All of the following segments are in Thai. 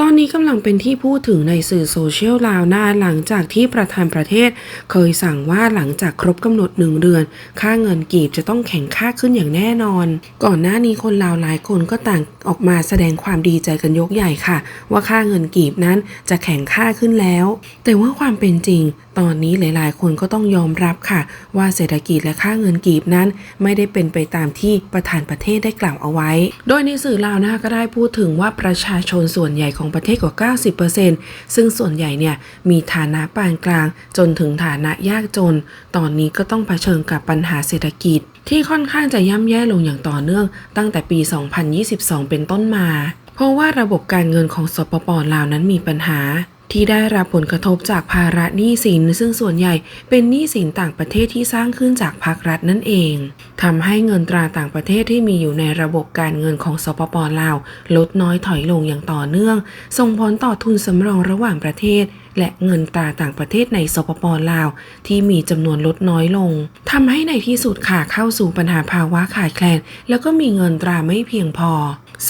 ตอนนี้กำลังเป็นที่พูดถึงในสื่อโซเชียลลาวนาหลังจากที่ประธานประเทศ เคยสั่งว่าหลังจากครบกำหนดหนึ่งเดือน ค่าเงินกีบจะต้องแข็งค่าขึ้นอย่างแน่นอน ก่อนหน้านี้คนลาวหลายคนก็ต่างออกมาแสดงความดีใจกันยกใหญ่ค่ะ ว่าค่าเงินกีบนั้นจะแข็งค่าขึ้นแล้ว แต่ว่าความเป็นจริง ตอนนี้หลาย ๆ คนก็ต้องยอมรับค่ะ ว่าเศรษฐกิจและค่าเงินกีบนั้น ไม่ได้เป็นไปตามที่ประธานประเทศได้กล่าวเอาไว้ โดยในสื่อลาวนะคะก็ได้พูดถึงว่าประชาชนส่วนใหญ่ของของประเทศกว่า 90%ซึ่งส่วนใหญ่เนี่ยมีฐานะปานกลางจนถึงฐานะยากจน ตอนนี้ก็ต้องเผชิญกับปัญหาเศรษฐกิจ ที่ค่อนข้างจะย่ำแย่ลงอย่างต่อเนื่องตั้งแต่ปี 2022 เป็นต้นมา เพราะว่าระบบการเงินของสปปลาวนั้นมีปัญหา ที่ได้รับผลกระทบจากภาระหนี้สิน ซึ่งส่วนใหญ่เป็นหนี้สินต่างประเทศที่สร้างขึ้นจากภาครัฐนั่นเองทำให้เงินตราต่างประเทศที่มีอยู่ในระบบการเงินของสปปลาว ลดน้อยถอยลงอย่างต่อเนื่อง ส่งผลต่อทุนสำรองระหว่างประเทศและเงินตราต่างประเทศในสปปลาว ที่มีจำนวนลดน้อยลงทำให้ในที่สุดค่ะเข้าสู่ปัญหาภาวะขาดแคลน แล้วก็มีเงินตราไม่เพียงพอ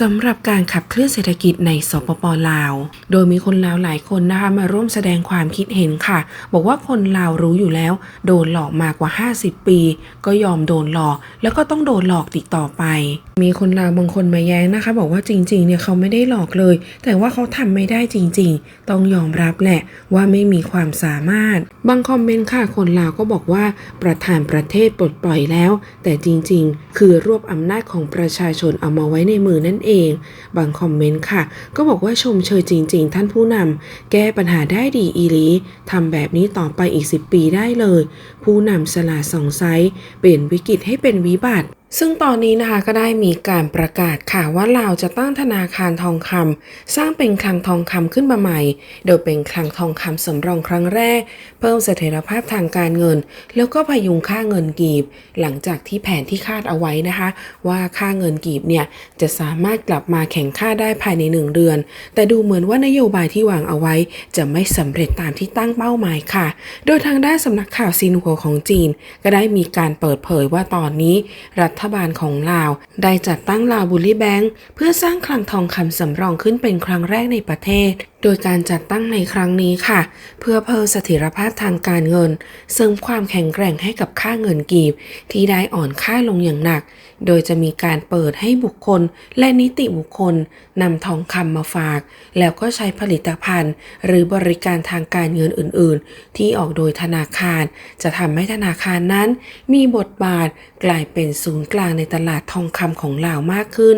สำหรับการขับเคลื่อนเศรษฐกิจในสปปลาว โดยมีคนลาวหลายคนนะคะมาร่วมแสดงความคิดเห็นค่ะ บอกว่าคนลาวรู้อยู่แล้ว โดนหลอกมากว่า 50 ปี ก็ยอมโดนหลอก แล้วก็ต้องโดนหลอกติดต่อไปมีคนลาวบางคนมาแย้งนะคะ บอกว่าจริงๆเนี่ยเขาไม่ได้หลอกเลย แต่ว่าเขาทำไม่ได้จริง ๆ ต้องยอมรับแหละว่าไม่มีความสามารถ บางคอมเมนต์ค่ะคนลาวก็บอกว่าประธานประเทศปลดปล่อยแล้ว แต่จริงๆ คือรวบอำนาจของประชาชนเอามาไว้ในมือนั่นเอง บางคอมเมนต์ค่ะ ก็บอกว่าชมเชยจริง ๆ ท่านผู้นำแก้ปัญหาได้ดีอีลีทำแบบนี้ต่อไปอีก 10 ปีได้เลย ผู้นำสลาสองไซส์เปลี่ยนวิกฤตให้เป็นวิบัติ ซึ่งตอนนี้นะคะก็ได้มีการประกาศค่ะว่าลาวจะตั้งธนาคารทองคำสร้างเป็นคลังทองคำขึ้นมาใหม่ โดยเป็นคลังทองคำสำรองครั้งแรก เพิ่มเสถียรภาพทางการเงิน แล้วก็พยุงค่าเงินกีบ หลังจากที่แผนที่คาดเอาไว้นะคะ ว่าค่าเงินกีบเนี่ยจะสามารถกลับมาแข่งค่าได้ภายใน 1 เดือน แต่ดูเหมือนว่านโยบายที่วางเอาไว้ จะไม่สำเร็จตามที่ตั้งเป้าหมายค่ะ โดยทางด้านสำนักข่าวซินหัวของจีน ก็ได้มีการเปิดเผยว่าตอนนี้รัฐฐบาลของลาว ได้จัดตั้งลาวบุรีแบงค์เพื่อสร้างคลังทองคำสำรองขึ้นเป็นครั้งแรกในประเทศ โดยการจัดตั้งในครั้งนี้ค่ะ เพื่อเพิ่มเสถียรภาพทางการเงิน เสริมความแข็งแกร่งให้กับค่าเงินกีบ ที่ได้อ่อนค่าลงอย่างหนัก โดยจะมีการเปิดให้บุคคลและนิติบุคคลนำทองคำมาฝาก แล้วก็ใช้ผลิตภัณฑ์ หรือบริการทางการเงินอื่น ๆ ที่ออกโดยธนาคาร จะทำให้ธนาคารนั้น มีบทบาทกลายเป็นศูนย์กลางในตลาดทองคำของลาวมากขึ้น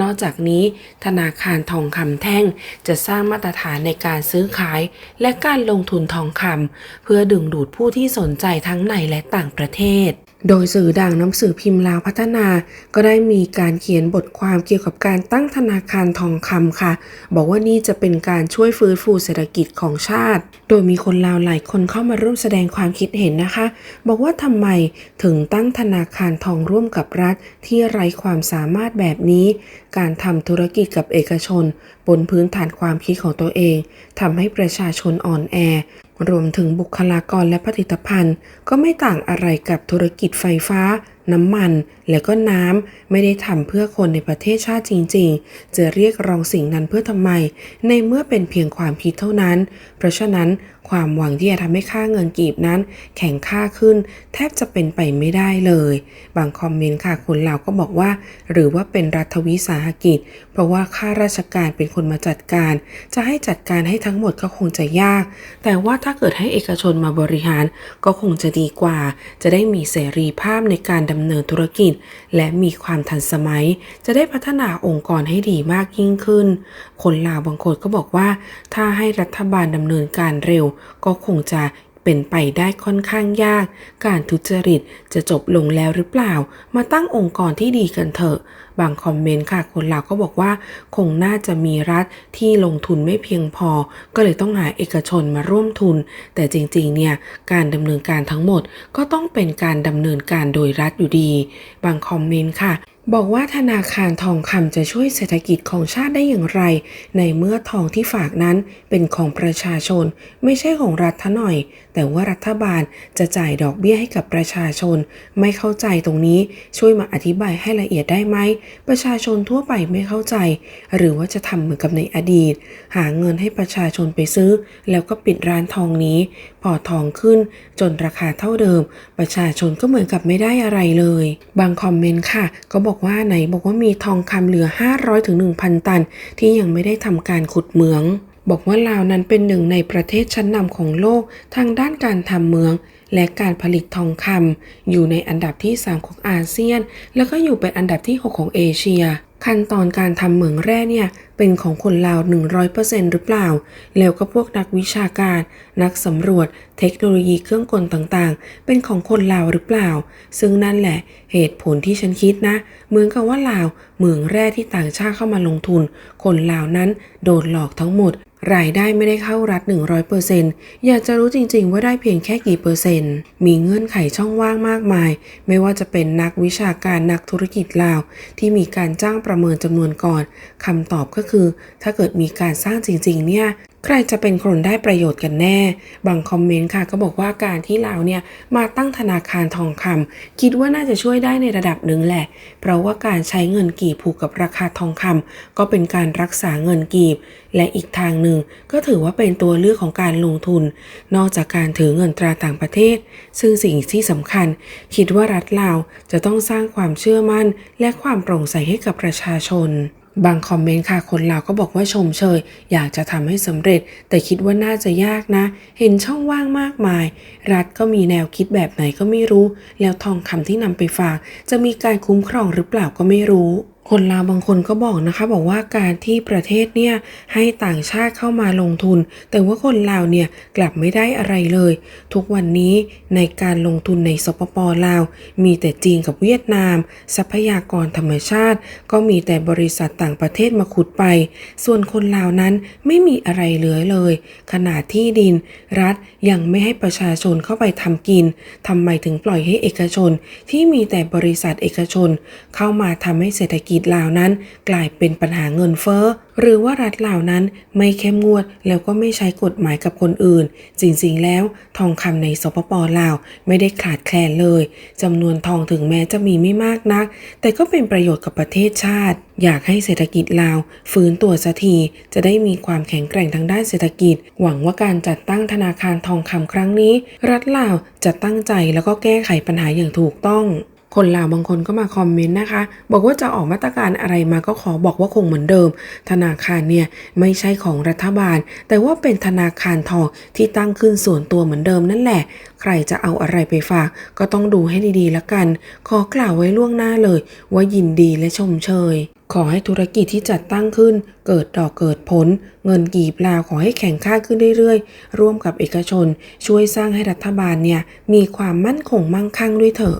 นอกจากนี้ ธนาคารทองคำแท่งจะสร้างมาตรฐานในการซื้อขาย และการลงทุนทองคำเพื่อดึงดูดผู้ที่สนใจทั้งในและต่างประเทศโดยสื่อดังหนังสือพิมพ์ลาวพัฒนา ก็ได้มีการเขียนบทความเกี่ยวกับการตั้งธนาคารทองคำค่ะ บอกว่านี่จะเป็นการช่วยฟื้นฟูเศรษฐกิจของชาติ โดยมีคนลาวหลายคนเข้ามาร่วมแสดงความคิดเห็นนะคะ บอกว่าทำไมถึงตั้งธนาคารทองร่วมกับรัฐ ที่ไร้ความสามารถแบบนี้ การทำธุรกิจกับเอกชน บนพื้นฐานความคิดของตัวเองทำให้ประชาชนอ่อนแอ รวมถึงบุคลากรและผลิตภัณฑ์ ก็ไม่ต่างอะไรกับธุรกิจไฟฟ้า น้ำมัน และก็น้ำไม่ได้ทำเพื่อคนในประเทศชาติจริง ๆ จะเรียกร้องสิ่งนั้นเพื่อทำไม ในเมื่อเป็นเพียงความคิดเท่านั้น เพราะฉะนั้นความหวังที่จะทำให้ค่าเงินกีบนั้น แข็งค่าขึ้น แทบจะเป็นไปไม่ได้เลย บางคอมเมนต์ค่ะคนเลาก็บอกว่า หรือว่าเป็นรัฐวิสาหกิจ เพราะว่าข้าราชการเป็นคนมาจัดการ จะให้จัดการให้ทั้งหมดก็คงจะยาก แต่ว่าถ้าเกิดให้เอกชนมาบริหารก็คงจะดีกว่า จะได้มีเสรีภาพในการดำเนินธุรกิจ และมีความทันสมัย จะได้พัฒนาองค์กรให้ดีมากยิ่งขึ้น คนลาวบางคนก็บอกว่า ถ้าให้รัฐบาลดำเนินการเร็ว ก็คงจะ เป็นไปได้ค่อนข้างยาก การทุจริตจะจบลงแล้วหรือเปล่า มาตั้งองค์กรที่ดีกันเถอะ บางคอมเมนต์ค่ะ คนลาก็บอกว่า คงน่าจะมีรัฐที่ลงทุนไม่เพียงพอ ก็เลยต้องหาเอกชนมาร่วมทุน แต่จริงๆ เนี่ย การดำเนินการทั้งหมดก็ต้องเป็นการดำเนินการโดยรัฐอยู่ดี บางคอมเมนต์ค่ะ บอกว่าธนาคารทองคำจะช่วยเศรษฐกิจของชาติได้อย่างไร ในเมื่อทองที่ฝากนั้นเป็นของประชาชน ไม่ใช่ของรัฐทะหน่อย แต่ว่ารัฐบาลจะจ่ายดอกเบี้ยให้กับประชาชน ไม่เข้าใจตรงนี้ช่วยมาอธิบายให้ละเอียดได้ไหม ประชาชนทั่วไปไม่เข้าใจ หรือว่าจะทำเหมือนกับในอดีต หาเงินให้ประชาชนไปซื้อ แล้วก็ปิดร้านทองนี้ พอทองขึ้น จนราคาเท่าเดิม ประชาชนก็เหมือนกับไม่ได้อะไรเลย บางคอมเมนต์ค่ะ ก็บอกอกว่าไหนบอกว่ามีทองคำเหลือ 500ถึง1,000 ตัน ที่ยังไม่ได้ทำการขุดเหมือง บอกว่าลาวนั้นเป็นหนึ่งในประเทศชั้นนำของโลกทางด้านการทำเมือง และการผลิตทองคำอยู่ในอันดับที่ 3 ของอาเซียน แล้วก็อยู่เป็นอันดับที่ 6 ของเอเชีย ขั้นตอนการทำเหมืองแร่เนี่ยเป็นของคนลาว 100%หรือเปล่า แล้วก็พวกนักวิชาการ นักสำรวจ เทคโนโลยีเครื่องกลต่างๆ เป็นของคนลาวหรือเปล่า ซึ่งนั่นแหละเหตุผลที่ฉันคิดนะ เหมือนกับว่าลาวเหมืองแร่ที่ต่างชาติเข้ามาลงทุน คนลาวนั้นโดนหลอกทั้งหมด รายได้ไม่ได้เข้ารัฐ 100%อยากจะรู้จริง ๆ ว่าได้เพียงแค่กี่เปอร์เซ็นต์ มีเงื่อนไขช่องว่างมากมาย ไม่ว่าจะเป็นนักวิชาการนักธุรกิจลาว ที่มีการจ้างประเมินจำนวนก่อนคำตอบก็คือ ถ้าเกิดมีการสร้างจริง ๆ เนี่ย ใครจะเป็นคนได้ประโยชน์กันแน่ บางคอมเมนต์ค่ะ ก็บอกว่าการที่ลาเนี่ยมาตั้งธนาคารทองคำคิดว่าน่าจะช่วยได้ในระดับหนึ่งแหละ เพราะว่าการใช้เงินกีบผูกกับราคาทองคำก็เป็นการรักษาเงินกีบ และอีกทางหนึ่งก็ถือว่าเป็นตัวเลือกของการลงทุน นอกจากการถือเงินตราต่างประเทศ ซึ่งสิ่งที่สำคัญ คิดว่ารัฐลาวจะต้องสร้างความเชื่อมั่น และความโปร่งใสให้กับประชาชน บางคอมเมนต์ค่ะคนเราก็บอกว่าชมเชย อยากจะทำให้สำเร็จ แต่คิดว่าน่าจะยากนะ เห็นช่องว่างมากมาย รัฐก็มีแนวคิดแบบไหนก็ไม่รู้ แล้วทองคำที่นำไปฝาก จะมีการคุ้มครองหรือเปล่าก็ไม่รู้ คนลาวบางคนก็บอกนะคะ บอกว่าการที่ประเทศเนี่ยให้ต่างชาติเข้ามาลงทุน แต่ว่าคนลาวเนี่ยกลับไม่ได้อะไรเลย ทุกวันนี้ในการลงทุนในสปปลาว มีแต่จีนกับเวียดนาม ทรัพยากรธรรมชาติ ก็มีแต่บริษัทต่างประเทศมาขุดไป ส่วนคนลาวนั้นไม่มีอะไรเหลือเลย ขนาดที่ดิน รัฐยังไม่ให้ประชาชนเข้าไปทำกินทำไมถึงปล่อยให้เอกชนที่มีแต่บริษัทเอกชน เข้ามาทำให้เศรษฐกิจลาวนั้น กลายเป็นปัญหาเงินเฟ้อ หรือว่ารัฐลาวนั้นไม่เข้มงวดแล้วก็ไม่ใช้กฎหมายกับคนอื่น จริงๆแล้ว ทองคำในสปปลาวไม่ได้ขาดแคลนเลยจำนวนทองถึงแม้จะมีไม่มากนัก แต่ก็เป็นประโยชน์กับประเทศชาติ อยากให้เศรษฐกิจลาวฟื้นตัวสักทีจะได้มีความแข็งแกร่งทางด้านเศรษฐกิจ หวังว่าการจัดตั้งธนาคารทองคำครั้งนี้ รัฐลาวจะตั้งใจแล้วก็แก้ไขปัญหาอย่างถูกต้อง คนลาวบางคนก็มาคอมเมนต์นะคะ บอกว่าจะออกมาตรการอะไรมาก็ขอบอกว่าคงเหมือนเดิม ธนาคารเนี่ยไม่ใช่ของรัฐบาล แต่ว่าเป็นธนาคารทองที่ตั้งขึ้นส่วนตัวเหมือนเดิมนั่นแหละ ใครจะเอาอะไรไปฝาก ก็ต้องดูให้ดีๆละกัน ขอกล่าวไว้ล่วงหน้าเลย ว่ายินดีและชมเชยขอให้ธุรกิจที่จัดตั้งขึ้น เกิดดอกเกิดผล เงินกีบลาวขอให้แข่งค่าขึ้นเรื่อยๆ ร่วมกับเอกชน ช่วยสร้างให้รัฐบาลเนี่ยมีความมั่นคงมั่งคั่งด้วยเถอะ